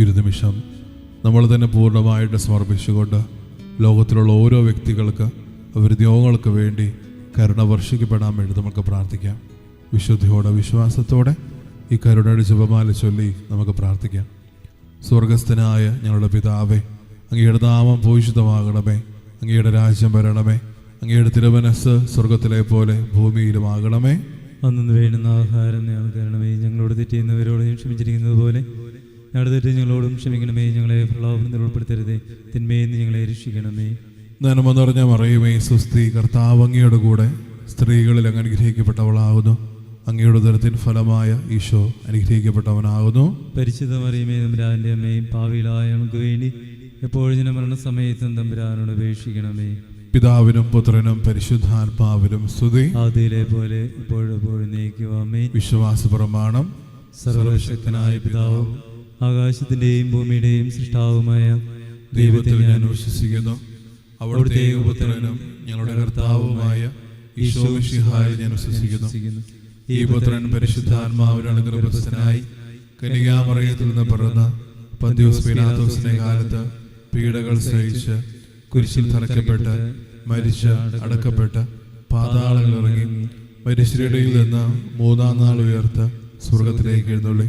ഒരു നിമിഷം നമ്മൾ തന്നെ പൂർണമായിട്ട് സമർപ്പിച്ചുകൊണ്ട് ലോകത്തിലുള്ള ഓരോ വ്യക്തികൾക്ക് അവരുടെ രോഗങ്ങൾക്ക് വേണ്ടി കരുണ വർഷിക്കപ്പെടാൻ വേണ്ടി നമുക്ക് പ്രാർത്ഥിക്കാം. വിശുദ്ധിയോടെ വിശ്വാസത്തോടെ ഈ കരുണയുടെ ജപമാല ചൊല്ലി നമുക്ക് പ്രാർത്ഥിക്കാം. സ്വർഗസ്ഥനായ ഞങ്ങളുടെ പിതാവേ അങ്ങയുടെ നാമം പൂഷിതമാകണമേ അങ്ങയുടെ രാജ്യം വരണമേ. അങ്ങയുടെ തിരുമനസ് സ്വർഗത്തിലെ പോലെ ഭൂമിയിലും ആകണമേ അന്നു വേണ്ടുന്ന ആഹാരം തരണമേ. ഞങ്ങളോട് തെറ്റിയുന്നവരോട് ക്ഷമിച്ചിരിക്കുന്നത് പോലെ തെറ്റ് ഞങ്ങളോടും ക്ഷമിക്കണമേ. ഞങ്ങളെ പ്രലോഭനത്തിൽ ഉൾപ്പെടുത്തരുതേ. തിന്മയിൽ നിന്ന് ഞങ്ങളെ രക്ഷിക്കണമേ. നന്മ നിറഞ്ഞ മറിയുമേ. സുസ്തി കർത്താവ് അങ്ങയുടെ കൂടെ സ്ത്രീകളിൽ അങ്ങ് അനുഗ്രഹിക്കപ്പെട്ടവളാകുന്നു. അങ്ങയുടെ ഉദരത്തിൻ ഫലമായ ഈശോ അനുഗ്രഹിക്കപ്പെട്ടവനാകുന്നു. പരിശുദ്ധ മറിയമേ തമ്പുരാന്റെ അമ്മയും പാവിയിലായ നമുക്ക് വേണ്ടി എപ്പോഴും ഞാൻ മരണസമയത്തും തമ്പുരാനോട് അപേക്ഷിക്കണമേ. പിതാവിനും പുത്രനും പരിശുദ്ധാത്മാവിനും സ്തുതി. ആദ്യയിലെ പോലെ ഇപ്പോഴും നീക്കുവാമേ വിശ്വാസ പ്രമാണം സർവശക്തനായ പിതാവും ആകാശത്തിന്റെയും ഭൂമിയുടെയും സൃഷ്ടാവുമായ ദൈവത്തെ ഞാൻ വിശ്വസിക്കുന്നു. അവിടുത്തെ ഉപത്രനും ഞങ്ങളുടെ കർത്താവുമായ ഈശോ ഞാൻ വിശ്വസിക്കുന്നു. ഈ പുത്രൻ പരിശുദ്ധാത്മാവിനാണ് ഗർഭസ്ഥനായി കനികാമറയത്തിൽ നിന്ന് പിറന്ന പന്തിയോസ് കാലത്ത് പീഡകൾ സഹിച്ച് കുരിശിൽ തറയ്ക്കപ്പെട്ട് മരിച്ച് അടക്കപ്പെട്ട പാതാളങ്ങൾ ഇറങ്ങി മരിശിരടയിൽ നിന്ന് മൂന്നാം നാൾ ഉയർത്ത് സ്വർഗത്തിലേക്ക് എഴുന്നള്ളി.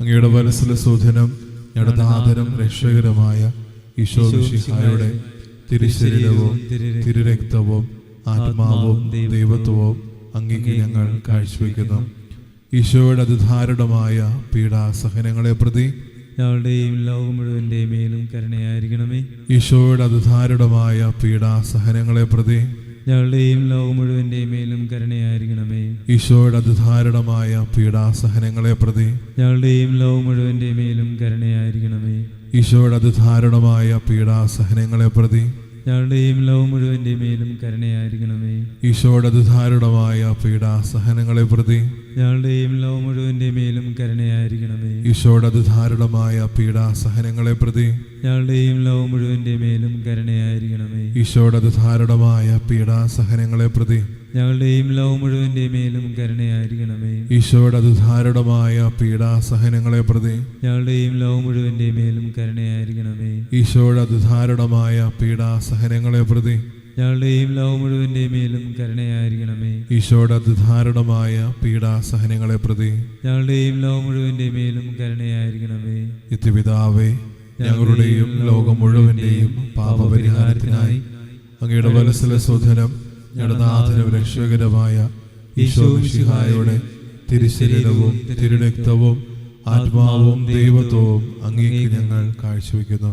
അങ്ങയുടെ വലസല സൂചനം ഞങ്ങളുടെ ആദരം രക്ഷകരമായ ഈശോ മിശിഹായുടെ തിരുശരീരവും തിരുരക്തവും ആത്മാവും ദൈവത്വവും അങ്ങേക്ക് ഞങ്ങൾ കാഴ്ചവെക്കുന്നു. ഈശോയുടെ അതിധാരണമായ പീഡാസഹനങ്ങളെ പ്രതി ഞങ്ങളുടെയും ലോകം മുഴുവന്റെയും മേലും കരുണയായിരിക്കണമേ. ഈശോയുടെ അതിധാരണമായ പീഡാസഹനങ്ങളെ പ്രതി ഞങ്ങളുടെയും ലോകം മുഴുവന്റെയും മേലും കരുണയായിരിക്കണമേ. ഈശോയുടെ അതിധാരണമായ പീഡാസഹനങ്ങളെ പ്രതി ഞങ്ങളുടെയും ലോകം മുഴുവന്റെ മേലും കരുണയായിരിക്കണമേ. ഈശോയുടെ അതിധാരണമായ പീഡാസഹനങ്ങളെ പ്രതി ഞങ്ങളുടെയും ലോകം മുഴുവന്റെ മേലും കരുണയായിരിക്കണമേ. ഈശോയുടെ അതിധാരണമായ പീഡാസഹനങ്ങളെ പ്രതി ഞങ്ങളുടെയും ലോകം മുഴുവന്റെ മേലും കരുണയായിരിക്കണമേ. ഈശോയുടെ അതിധാരണമായ പീഡാസഹനങ്ങളെ പ്രതി ഞങ്ങളുടെയും ലോകം മുഴുവന്റെ മേലും കരുണയായിരിക്കണമേ. ഈശോയുടെ അതിധാരണമായ പീഡാസഹനങ്ങളെ പ്രതി ഞങ്ങളുടെയും ലോകം മുഴുവന്റെ മേലും കരുണയായിരിക്കണമേ. ഈശോയുടെ അതിധാരണമായ പീഡാസഹനങ്ങളെ പ്രതി ഞങ്ങളുടെയും ലോകം മുഴുവന്റെ മേലും കരുണയായിരിക്കണമേ. ഈശോയുടെ അതിധാരണമായ പീഡാസഹനങ്ങളെ പ്രതി ഞങ്ങളുടെയും ലോകം മുഴുവന്റെ മേലും കരുണയായിരിക്കണമേ. ഈശോയുടെ അതിധാരണമായ പീഡാസഹനങ്ങളെ പ്രതി ഞങ്ങളുടെയും ലോകം മുഴുവന്റെ മേലും കരുണയായിരിക്കണമേ. നിത്യപിതാവേ ഞങ്ങളുടെയും ലോകം മുഴുവന്റെയും പാപപരിഹാരത്തിനായി അങ്ങയുടെ വലസല സ്വധനം ഞങ്ങളുടെ നാഥനും രക്ഷകരമായ ഈശോ മിശിഹായുടെ തിരുശരീരവും തിരുരക്തവും ആത്മാവും ദൈവത്വവും അങ്ങേക്ക് ഞങ്ങൾ കാഴ്ചവെക്കുന്നു.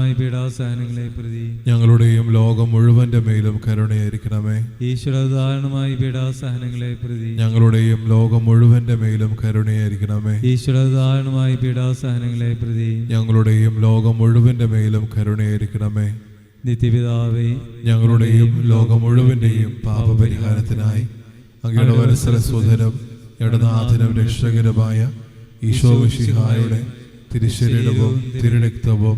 പീഡാസഹനങ്ങളെ പ്രതി ഞങ്ങളുടെയും ലോകം മുഴുവന്റെ മേലും കരുണയായിരിക്കണമേ. ഈശ്വര ഉദാഹരണമായി പീഡാസഹനങ്ങളെ പ്രതി ഞങ്ങളുടെയും ലോകം മുഴുവന്റെ മേലും കരുണയായിരിക്കണമേ. ഈശ്വര ഉദാഹരണമായി പീഡാസഹനങ്ങളെ പ്രതി ഞങ്ങളുടെയും ലോകം മുഴുവന്റെ മേലും കരുണയായിരിക്കണമേ. നിത്യപിതാവേ ഞങ്ങളുടെയും ലോകം മുഴുവന്റെയും പാപപരിഹാരത്തിനായി അങ്ങയുടെ വത്സല സുധനം ഇടനാഥനും രക്ഷകരമായ ഈശോ മിശിഹായുടെ തിരുശരീരവും തിരുരക്തവും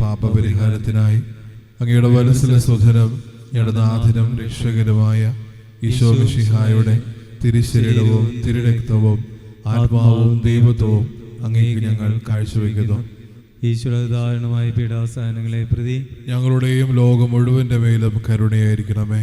പാപപരിഹാരത്തിനായി അങ്ങയുടെ വലസിലെ സ്വധനം ഞങ്ങളുടെ നാഥനും രക്ഷകരുമായ ഈശോ മിശിഹായുടെ തിരുശരീരവും തിരുരക്തവും ആത്മാവും ദൈവത്വവും അങ്ങേക്ക് ഞങ്ങൾ കാഴ്ചവെക്കുന്നു. ഈശ്വര ദാരുണമായ പീഡാസഹനങ്ങളെ പ്രതി ഞങ്ങളുടെയും ലോകം മുഴുവന്റെ മേലും കരുണയായിരിക്കണമേ.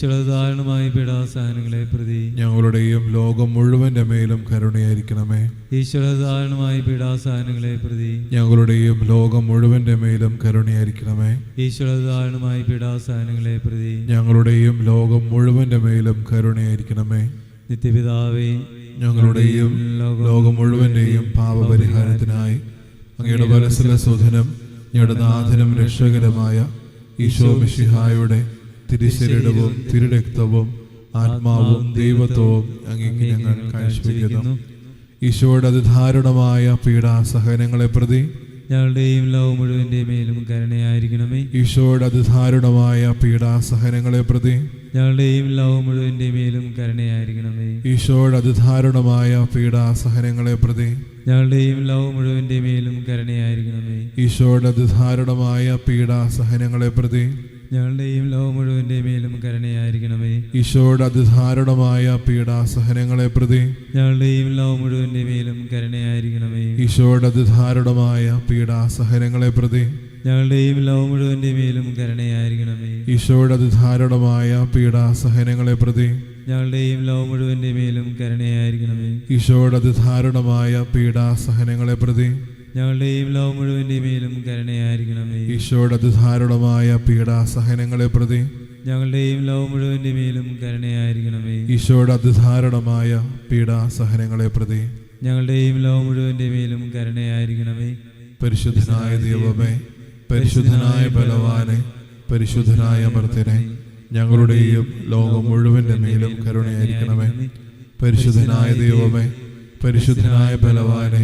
ദാരുണമായ പീഡാസഹനങ്ങളെ പ്രതി. ഞങ്ങളുടെയും ലോകം മുഴുവന്റെ മേലും കരുണയായിരിക്കണമേ. ഈശ്വര ദാരുണമായ പീഡാസഹനങ്ങളെ പ്രതി. ഞങ്ങളുടെയും ലോകം മുഴുവന്റെ മേലും കരുണയായിരിക്കണമേ. ഈശ്വര ദാരുണമായ പീഡാസഹനങ്ങളെ പ്രതി. ഞങ്ങളുടെയും ലോകം മുഴുവന്റെ മേലും കരുണയായിരിക്കണമേ. നിത്യപിതാവേ ഞങ്ങളുടെയും ലോകം മുഴുവന്റെയും പാപപരിഹാരത്തിനായി അങ്ങയുടെ വരസല സുധനം ഞങ്ങളുടെ നാഥനും രക്ഷകരമായ ഈശോ മിശിഹായുടെ തിരുശരീരവും തിരുരക്തവും ആത്മാവും ദൈവത്വവും അങ്ങേക്ക് ഞങ്ങൾ കാഴ്ചവെക്കുന്നു. ഈശോയുടെ അതിധാരണമായ പീഡാസഹനങ്ങളെ പ്രതി ഞങ്ങളുടെയും ലോകം മുഴുവന്റെ മേലും കരുണയായിരിക്കണമേ. ഈശോയുടെ അതിധാരണമായ പീഡാസഹനങ്ങളെ പ്രതി ഞങ്ങളുടെയും ലോകം മുഴുവന്റെ മേലും കരുണയായിരിക്കണമേ. ഈശോയുടെ അതിധാരണമായ പീഡാസഹനങ്ങളെ പ്രതി ഞങ്ങളുടെയും ലോകം മുഴുവന്റെ മേലും കരുണയായിരിക്കണമേ. ഈശോയുടെ അതിധാരണമായ പീഡാസഹനങ്ങളെ പ്രതി ഞങ്ങളുടെയും ലോകം മുഴുവന്റെ മേലും കരുണയായിരിക്കണമേ. ഈശോയുടെ അതിധാരണമായ പീഡാസഹനങ്ങളെ പ്രതി ഞങ്ങളുടെയും ലോകം മുഴുവന്റെ മേലും കരുണയായിരിക്കണമേ. ഈശോയുടെ അതിധാരണമായ പീഡാസഹനങ്ങളെ പ്രതി ഞങ്ങളുടെയും ലോകം മുഴുവന്റെ മേലും കരുണയായിരിക്കണമേ. ഈശോയുടെ അതിധാരണമായ പീഡാസഹനങ്ങളെ പ്രതി ഞങ്ങളുടെയും ലോകം മുഴുവന്റെ മേലും കരുണയായിരിക്കണമേ. ഈശോയുടെ അതിധാരണമായ പീഡാസഹനങ്ങളെ പ്രതി ഞങ്ങളുടെയും ലോകം മുഴുവന്റെ മേലും കരുണയായിരിക്കണമേ ഈശോയുടെ അതിധാരണമായ പീഡാസഹനങ്ങളെ പ്രതി ഞങ്ങളുടെയും ലോകം മുഴുവന്റെ മേലും കരുണയായിരിക്കണമേ ഈശോയുടെ അതിധാരണമായ പീഡാസഹനങ്ങളെ പ്രതി ഞങ്ങളുടെയും ലോകം മുഴുവന്റെ മേലും കരുണയായിരിക്കണമേ പരിശുദ്ധനായ ദൈവമേ പരിശുദ്ധനായ ബലവാനെ പരിശുദ്ധനായ അമർത്തിനെ ഞങ്ങളുടെയും ലോകം മുഴുവന്റെ മേലും കരുണയായിരിക്കണമേ. പരിശുദ്ധനായ ദൈവമേ പരിശുദ്ധനായ ബലവാനെ